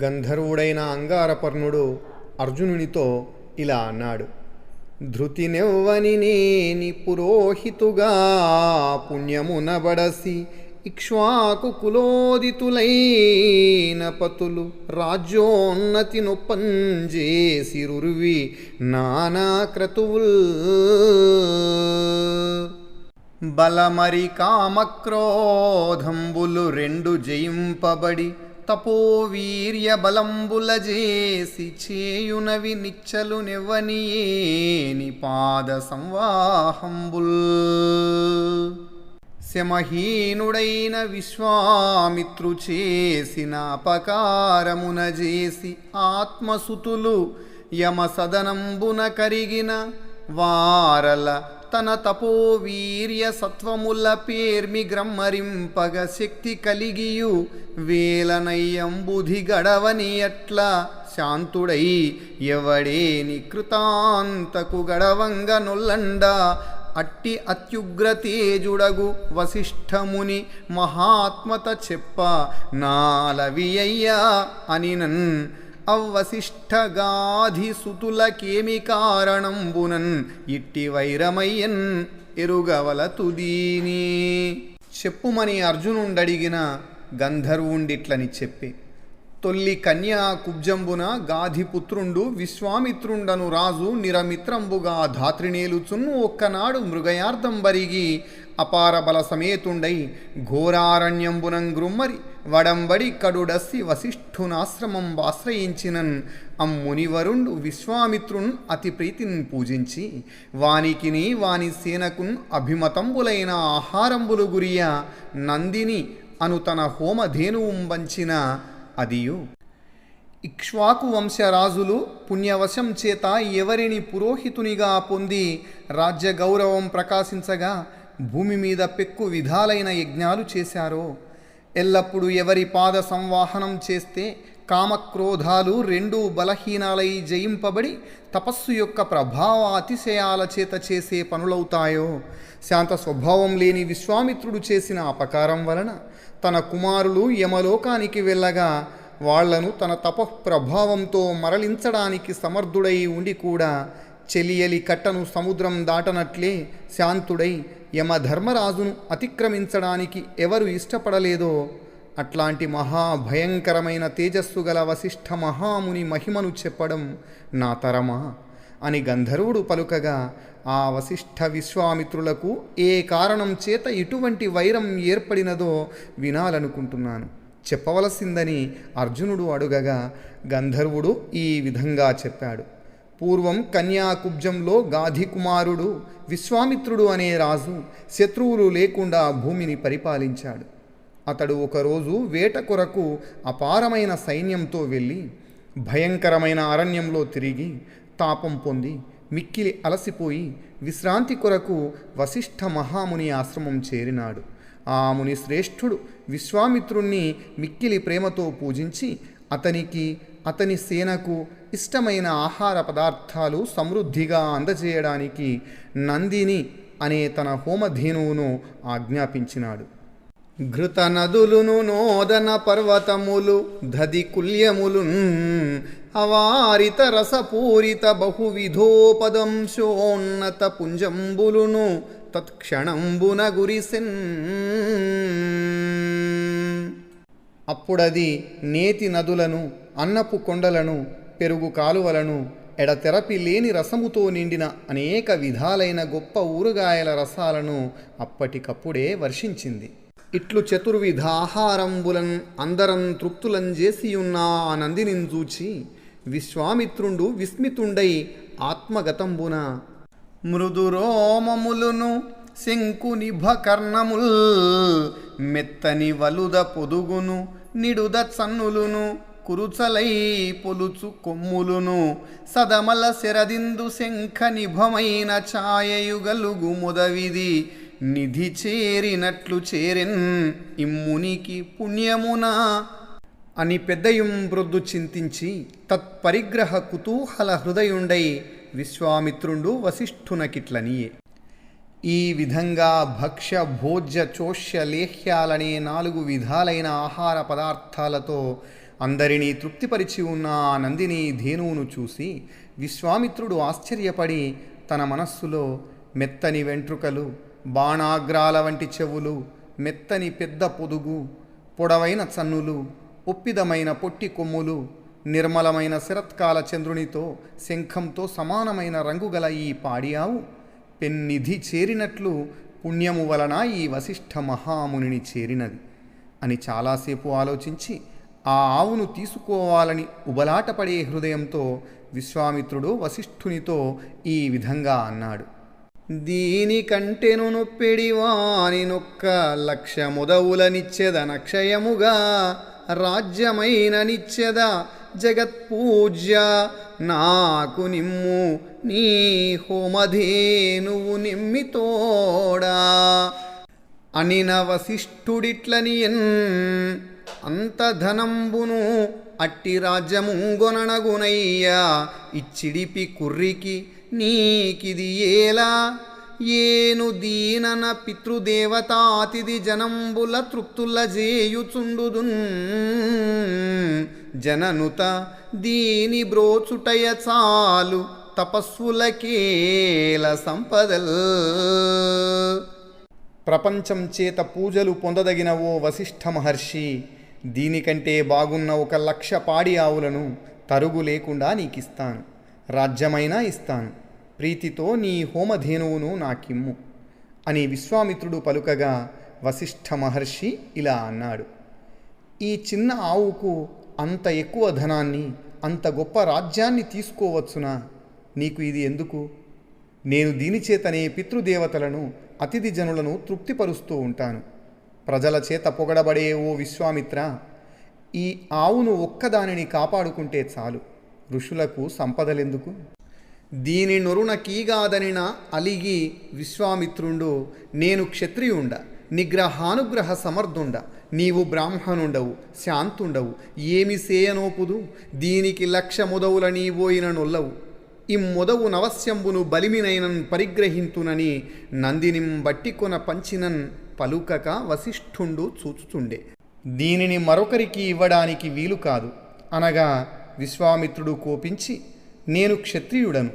గంధర్వుడైన అంగారపర్ణుడు అర్జునునితో ఇలా అన్నాడు. ధృతినెవ్వని నేని పురోహితుగా పుణ్యమునబడసి ఇక్ష్వాకు కులోదితులైన పతులు రాజ్యోన్నతి నొప్పంజేసిరువి నానా క్రతువుల్. బలమరి కామక్రోధంబులు రెండు జయింపబడి తపోవీర్య బలంబుల చేసి చేయునవి నిచ్చలు నివ్వనియేని పాద సంవాహంబుల్ శమహీనుడైన విశ్వామిత్రు చేసిన అపకారమున చేసి ఆత్మసుతులు యమ సదనంబున కరిగిన వారల తన తపో వీర్య సత్వముల పేర్మి గ్రమ్మరింపగ శక్తి కలిగియు వేలనయ్యంబుధి గడవని అట్లా శాంతుడై ఎవడేని కృతాంతకు గడవంగ నొల్లండ అట్టి అత్యుగ్ర తేజుడగు వశిష్ఠముని మహాత్మత చెప్ప నాలవియ్యా అనినన్ అవ్వశిష్ఠగాధి సుతులకేమి కారణంబునన్ ఇట్టి వైరమయ్యన్ ఎరుగవల తుదీని చెప్పుమని అర్జునుండడిగిన గంధర్వుండిట్లని చెప్పి. తొల్లి కన్యా కుబ్జంబున గాధిపుత్రుండు విశ్వామిత్రుండను రాజు నిరమిత్రంబుగా ధాత్రినేలుచున్ ఒక్కనాడు మృగయార్థం బరిగి అపార బల సమేతుండై ఘోరారణ్యంబునం గ్రుమ్మరి వడంబడి కడుడస్సి వశిష్ఠునాశ్రమం ఆశ్రయించినన్. అమ్మునివరుండు విశ్వామిత్రున్ అతి ప్రీతిని పూజించి వానికిని వాని సేనకున్ అభిమతంబులైన ఆహారంబులు గురియ నందిని అను తన హోమధేనువు వంచిన అదియు. ఇక్ష్వాకు వంశరాజులు పుణ్యవశం చేత ఎవరిని పురోహితునిగా పొంది రాజ్య గౌరవం ప్రకాశించగా భూమి మీద పెక్కు విధాలైన యజ్ఞాలు చేశారో ఎల్లప్పుడూ ఎవరి పాద సంవాహనం చేస్తే కామక్రోధాలు రెండు బలహీనాలై జయింపబడి తపస్సు యొక్క ప్రభావ అతిశయాల చేత చేసే పనులవుతాయో. శాంత స్వభావం లేని విశ్వామిత్రుడు చేసిన అపకారం వలన తన కుమారులు యమలోకానికి వెళ్ళగా వాళ్ళను తన తపఃప్రభావంతో మరలించడానికి సమర్థుడై ఉండి కూడా చెలియలి కట్టను సముద్రం దాటనట్లే శాంతుడై యమధర్మరాజును అతిక్రమించడానికి ఎవరు ఇష్టపడలేదో? అట్లాంటి మహాభయంకరమైన తేజస్సు గల వశిష్ఠ మహాముని మహిమను చెప్పడం నా తరమా? అని గంధర్వుడు పలుకగా ఆ వశిష్ఠ విశ్వామిత్రులకు ఏ కారణం చేత ఇటువంటి వైరం ఏర్పడినదో వినాలనుకుంటున్నాను. చెప్పవలసిందని అర్జునుడు అడుగగా గంధర్వుడు ఈ విధంగా చెప్పాడు. పూర్వం కన్యాకుబ్జంలో గాధికుమారుడు విశ్వామిత్రుడు అనే రాజు శత్రువులు లేకుండా భూమిని పరిపాలించాడు. అతడు ఒకరోజు వేట కొరకు అపారమైన సైన్యంతో వెళ్ళి భయంకరమైన అరణ్యంలో తిరిగి తాపం పొంది మిక్కిలి అలసిపోయి విశ్రాంతి కొరకు వశిష్ఠ మహాముని ఆశ్రమం చేరినాడు. ఆ ముని శ్రేష్ఠుడు విశ్వామిత్రుణ్ణి మిక్కిలి ప్రేమతో పూజించి అతనికి అతని సేనకు ఇష్టమైన ఆహార పదార్థాలు సమృద్ధిగా అందజేయడానికి నందిని అనే తన హోమధేనువును ఆజ్ఞాపించినాడు. ఘృత నదులును నోదన పర్వతములు ధది కుల్యములు అవారిత రసపూరిత బహువిధోపదంశోన్నత పుంజంబులును తత్క్షణంబున గురిసిన్. అప్పుడది నేతి నదులను అన్నపు కొండలను పెరుగు కాలువలను ఎడతెరపి లేని రసముతో నిండిన అనేక విధాలైన గొప్ప ఊరగాయల రసాలను అప్పటికప్పుడే వర్షించింది. ఇట్లు చతుర్విధ ఆహారంబులన్ అందరం తృప్తులం చేసియున్న ఆ నందినిని చూచి విశ్వామిత్రుండు విస్మితుండై ఆత్మగతంబున మృదురోమములును శంకునిభ కర్ణముల్ మెత్తని వలుద పొదుగును నిడుద చన్నులును కురుచలై పొలుచు కొమ్ములును సదమల శరదిందు శంఖ నిభమైన ఛాయయుగలుగు ముదవిది. నిధి చేరినట్లు చేరెన్ ఇమ్మునికి పుణ్యమున? అని పెద్దయుం మృదు చింతించి తత్పరిగ్రహ కుతూహల హృదయుండై విశ్వామిత్రుండు వశిష్ఠునకిట్లనియే. ఈ విధంగా భక్ష్య భోజ్య చోష్య లేహ్యాలనే నాలుగు విధాలైన ఆహార పదార్థాలతో అందరినీ తృప్తిపరిచి ఉన్న ఆ నందిని ధేనువును చూసి విశ్వామిత్రుడు ఆశ్చర్యపడి తన మనస్సులో మెత్తని వెంట్రుకలు బాణాగ్రాల వంటి చెవులు మెత్తని పెద్ద పొదుగు పొడవైన చన్నులు ఒప్పిదమైన పొట్టి కొమ్ములు నిర్మలమైన శరత్కాల చంద్రునితో శంఖంతో సమానమైన రంగు గల ఈ పాడియావు పెన్నిధి చేరినట్లు పుణ్యము వలన ఈ వశిష్ఠ మహామునిని చేరినది అని చాలాసేపు ఆలోచించి ఆ ఆవును తీసుకోవాలని ఉబలాటపడే హృదయంతో విశ్వామిత్రుడు వశిష్ఠునితో ఈ విధంగా అన్నాడు. దీనికంటెను నొప్పెడివాని నొక్క లక్ష ముదవులనిచ్చెద నక్షయముగా రాజ్యమైన నిచ్చెద జగత్పూజ్య నాకు నిమ్ము నీ హోమధేనువు నిమ్మితోడా అనిన వశిష్ఠుడిట్లనియన్ అంత ధనంబును అట్టి రాజ్యముంగొననగునయ్యా ఇచ్చిడిపి కుర్రికి నీకిది ఏలా? ఏను దీనన పితృదేవతాతిథి జనంబుల తృప్తుల జేయుచుండుదున్. జననుత దీని బ్రోచుటయ చాలు తపస్సులకేల సంపదల్. ప్రపంచం చేత పూజలు పొందదగిన ఓ వశిష్ఠ మహర్షి దీనికంటే బాగున్న ఒక లక్ష పాడి ఆవులను తరుగు లేకుండా నీకిస్తాను. రాజ్యమైనా ఇస్తాను. ప్రీతితో నీ హోమధేనువును నాకిమ్ము. అని విశ్వామిత్రుడు పలుకగా వశిష్ఠ మహర్షి ఇలా అన్నాడు. ఈ చిన్న ఆవుకు అంత ఎక్కువ ధనాన్ని అంత గొప్ప రాజ్యాన్ని తీసుకోవచ్చునా? నీకు ఇది ఎందుకు? నేను దీనిచేతనే పితృదేవతలను అతిథి జనులను తృప్తిపరుస్తూ ఉంటాను. ప్రజల చేత పొగడబడే ఓ విశ్వామిత్ర ఈ ఆవును ఒక్కదానిని కాపాడుకుంటే చాలు. ఋషులకు సంపదలెందుకు? దీని నొరున కీగాదనిన అలిగి విశ్వామిత్రుండు నేను క్షత్రియుండ నిగ్రహానుగ్రహ సమర్థుండ నీవు బ్రాహ్మణుండవు శాంతుండవు ఏమి సేయనోపుదు? దీనికి లక్ష ముదవుల నీవోయిన నొల్లవు. ఇమ్మొదవు నవస్యంబును బలిమినైనన్ పరిగ్రహింతునని నందినిం బట్టికొన పంచినన్ పలుకక వశిష్ఠుండు చూచుచుండే. దీనిని మరొకరికి ఇవ్వడానికి వీలు కాదు. అనగా విశ్వామిత్రుడు కోపించి నేను క్షత్రియుడను.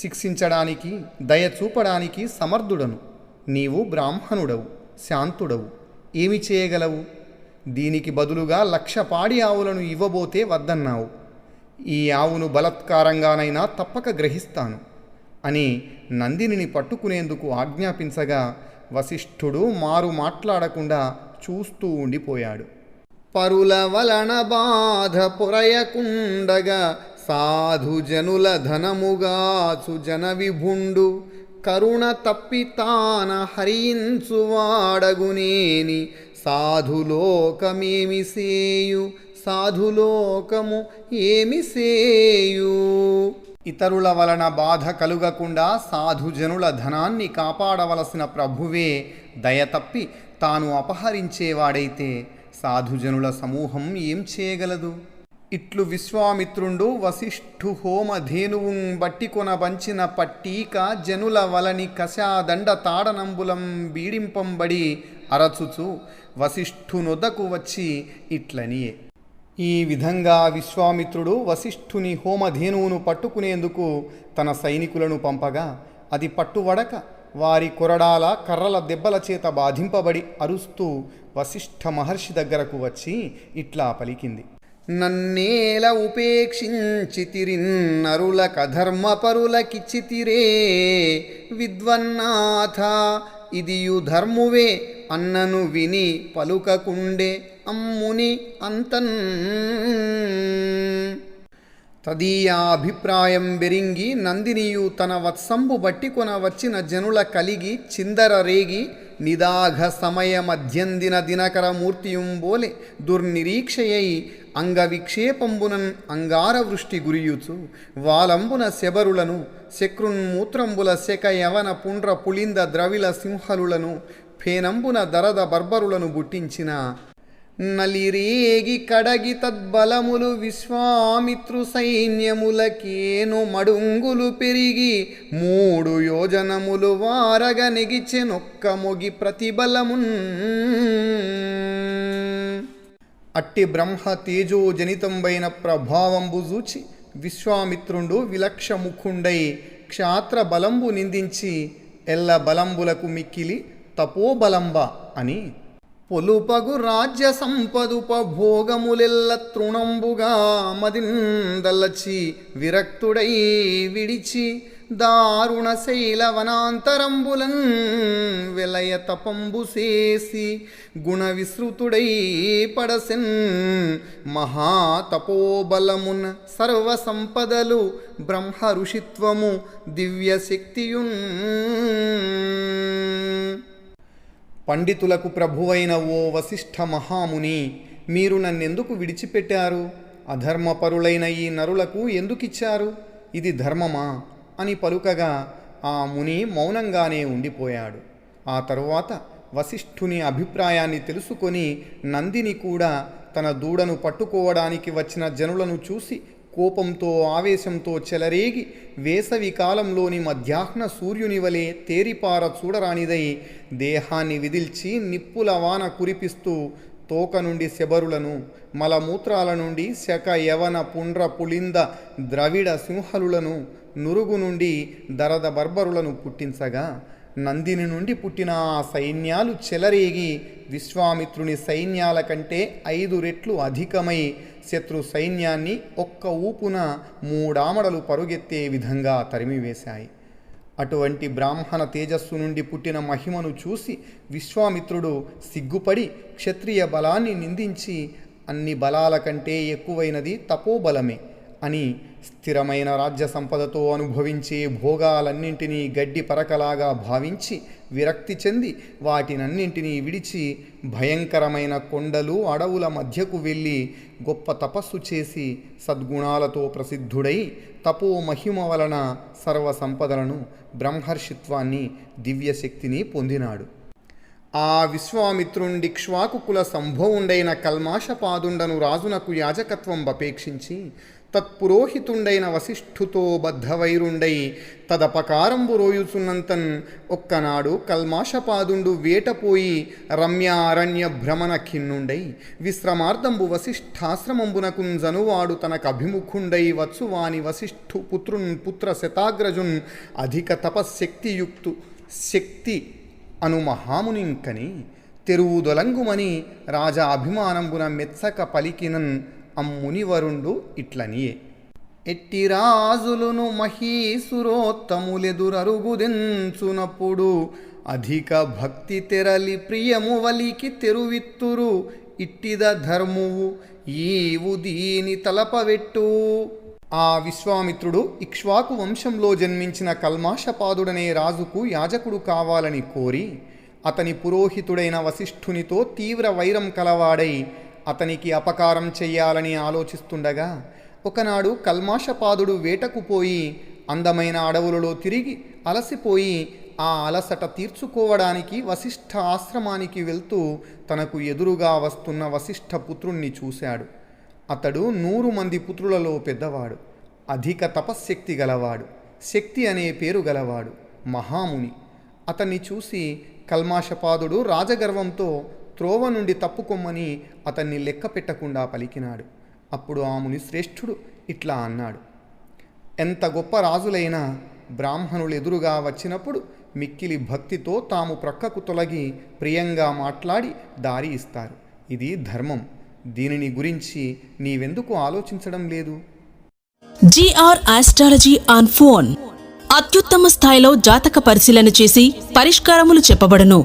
శిక్షించడానికి దయ చూపడానికి సమర్థుడను. నీవు బ్రాహ్మణుడవు శాంతుడవు. ఏమి చేయగలవు? దీనికి బదులుగా లక్ష పాడి ఆవులను ఇవ్వబోతే వద్దన్నావు. ఈ ఆవును బలత్కారంగానైనా తప్పక గ్రహిస్తాను అని నందినిని పట్టుకునేందుకు ఆజ్ఞాపించగా వశిష్ఠుడు మారు మాట్లాడకుండా చూస్తూ ఉండిపోయాడు. పరుల వలన బాధ పొరయకుండగా సాధు జనుల ధనముగాచు జన విభుండు కరుణ తప్పి తాన హరించువాడగునేని సాధులోకమేమి సేయు? సాధులోకము ఏమి సేయు? ఇతరుల వలన బాధ కలుగకుండా సాధుజనుల ధనాన్ని కాపాడవలసిన ప్రభువే దయ తప్పి తాను అపహరించేవాడైతే సాధుజనుల సమూహం ఏం చేయగలదు? ఇట్లు విశ్వామిత్రుండు వశిష్ఠు హోమధేనువుం బట్టి కొన వంచిన పట్టీక జనుల వలని కశాదండ తాడనంబులం బీడింపంబడి అరచుచు వశిష్ఠునొద్దకు వచ్చి ఇట్లనియే ఈ విధంగా విశ్వామిత్రుడు వశిష్ఠుని హోమధేనువును పట్టుకునేందుకు తన సైనికులను పంపగా అది పట్టువడక వారి కొరడాల కర్రల దెబ్బల చేత బాధింపబడి అరుస్తూ వశిష్ఠ మహర్షి దగ్గరకు వచ్చి ఇట్లా పలికింది. నన్నేల ఉపేక్షించితిరిన్నరుల కధర్మపరులకిచ్చితిరే విద్వన్నాథ ఇదియు ధర్మువే అన్నను విని పలుకకుండే అమ్ముని అంతన్. తదీయాభిప్రాయం బెరింగి నందినియు తన వత్సంబు బట్టి కొన వచ్చిన జనుల కలిగి చిందర రేగి నిదాఘ సమయ మధ్యందిన దినకర మూర్తియుంబోలె దుర్నిరీక్షయై అంగవిక్షేపంబునన్ అంగారవృష్టి గురియుచు. వాలంబున శబరులను శక్రున్ మూత్రంబుల శక యవన పుండ్ర పులింద ద్రవిల సింహలులను ఫేనంబున దరద బర్బరులను బుట్టించిన. నలిరేగి కడగి తద్బలములు విశ్వామిత్రు సైన్యములకేను మడుంగులు పెరిగి మూడు యోజనములు వారగ నెగిచెనొక్క మొగి ప్రతిబలమున్. అట్టి బ్రహ్మ తేజోజనితంబైన ప్రభావంబు చూచి విశ్వామిత్రుండు విలక్షముఖుండై క్షాత్ర బలంబు నిందించి ఎల్ల బలంబులకు మిక్కిలి తపోబలంబ అని పొలుపగు రాజ్య సంపదుప భోగములెల్ల తృణంబుగా మదిందల్లచి విరక్తుడై విడిచి దారుణ శైల వనాంతరంబులన్ వెలయ తపంబు చేసి గుణ విశ్రుతుడై పడసెన్ మహాతపోబలమున్ సర్వ సంపదలు బ్రహ్మ ఋషిత్వము దివ్యశక్తియున్. పండితులకు ప్రభువైన ఓ వశిష్ఠ మహాముని మీరు నన్నెందుకు విడిచిపెట్టారు? అధర్మపరులైన ఈ నరులకు ఎందుకిచ్చారు? ఇది ధర్మమా? అని పలుకగా ఆ ముని మౌనంగానే ఉండిపోయాడు. ఆ తరువాత వశిష్ఠుని అభిప్రాయాన్ని తెలుసుకొని నందిని కూడా తన దూడను పట్టుకోవడానికి వచ్చిన జనులను చూసి కోపంతో ఆవేశంతో చెలరేగి వేసవి కాలంలోని మధ్యాహ్న సూర్యుని వలె తేరిపార చూడరానిదై దేహాన్ని విదిల్చి నిప్పుల వాన కురిపిస్తూ తోక నుండి శబరులను మలమూత్రాల నుండి శక యవన పుండ్ర పులింద ద్రవిడ సింహలులను నురుగు నుండి దరద బర్బరులను పుట్టించగా నందిని నుండి పుట్టిన ఆ సైన్యాలు చెలరేగి విశ్వామిత్రుని సైన్యాల కంటే ఐదు రెట్లు అధికమై శత్రు సైన్యాన్ని ఒక్క ఊపున మూడామడలు పరుగెత్తే విధంగా తరిమివేశాయి. అటువంటి బ్రాహ్మణ తేజస్సు నుండి పుట్టిన మహిమను చూసి విశ్వామిత్రుడు సిగ్గుపడి క్షత్రియ బలాన్ని నిందించి అన్ని బలాల కంటే ఎక్కువైనది తపోబలమే అని స్థిరమైన రాజ్య సంపదతో అనుభవించే భోగాలన్నింటినీ గడ్డి పరకలాగా భావించి విరక్తి చెంది వాటినన్నింటినీ విడిచి భయంకరమైన కొండలు అడవుల మధ్యకు వెళ్ళి గొప్ప తపస్సు చేసి సద్గుణాలతో ప్రసిద్ధుడై తపో మహిమ వలన సర్వ సంపదలను బ్రహ్మర్షిత్వాన్ని దివ్యశక్తిని పొందినాడు. ఆ విశ్వామిత్రుండిక్ష్వాకు కుల సంభవుండైన కల్మాషపాదుండను రాజునకు యాజకత్వం అపేక్షించి తత్పురోహితుండైన వశిష్ఠుతో బద్ధవైరుండై తదపకారంబు రోయుచున్నంతన్ ఒక్కనాడు కల్మాషపాదుండు వేటపోయి రమ్యారణ్య భ్రమణ ఖిన్నుండై విశ్రమార్థంబు వశిష్ఠాశ్రమంబునకు జనువాడు తనకు అభిముఖుండై వచ్చువాని వశిష్ఠు పుత్రున్ పుత్ర శతాగ్రజున్ అధిక తపశక్తియుక్తు శక్తి అను మహామునింకని తెరువుదొలంగుమని రాజా అభిమానంబున మెచ్చక పలికినన్ అమ్మునివరుండు ఇట్లనియే. ఎట్టి రాజులను మహీసురోత్తములెదురరుగుదెంచునప్పుడు అధిక భక్తి తెరలి ప్రియము వలికి తెరువిత్తురు ఇట్టిద ధర్మువు ఈవు దీని తలపవెట్టు. ఆ విశ్వామిత్రుడు ఇక్ష్వాకు వంశంలో జన్మించిన కల్మాషపాదుడనే రాజుకు యాజకుడు కావాలని కోరి అతని పురోహితుడైన వశిష్ఠునితో తీవ్ర వైరం కలవాడై అతనికి అపకారం చెయ్యాలని ఆలోచిస్తుండగా ఒకనాడు కల్మాషపాదుడు వేటకు పోయి అందమైన అడవులలో తిరిగి అలసిపోయి ఆ అలసట తీర్చుకోవడానికి వశిష్ఠ ఆశ్రమానికి వెళ్తూ తనకు ఎదురుగా వస్తున్న వశిష్ఠ పుత్రుణ్ణి చూశాడు. అతడు నూరు మంది పుత్రులలో పెద్దవాడు అధిక తపశ్శక్తి గలవాడు శక్తి అనే పేరు గలవాడు మహాముని. అతన్ని చూసి కల్మాషపాదుడు రాజగర్వంతో త్రోవ నుండి తప్పుకొమ్మని అతన్ని లెక్క పెట్టకుండా పలికినాడు. అప్పుడు ఆ ముని శ్రేష్ఠుడు ఇట్లా అన్నాడు. ఎంత గొప్ప రాజులైనా బ్రాహ్మణులు ఎదురుగా వచ్చినప్పుడు మిక్కిలి భక్తితో తాము ప్రక్కకు తొలగి ప్రియంగా మాట్లాడి దారి ఇస్తారు. ఇది ధర్మం. దీనిని గురించి నీవెందుకు ఆలోచించడం లేదు? GR astrology on phone. అత్యుత్తమ స్థాయిలో జాతక పరిశీలన చేసి పరిష్కారములు చెప్పబడను.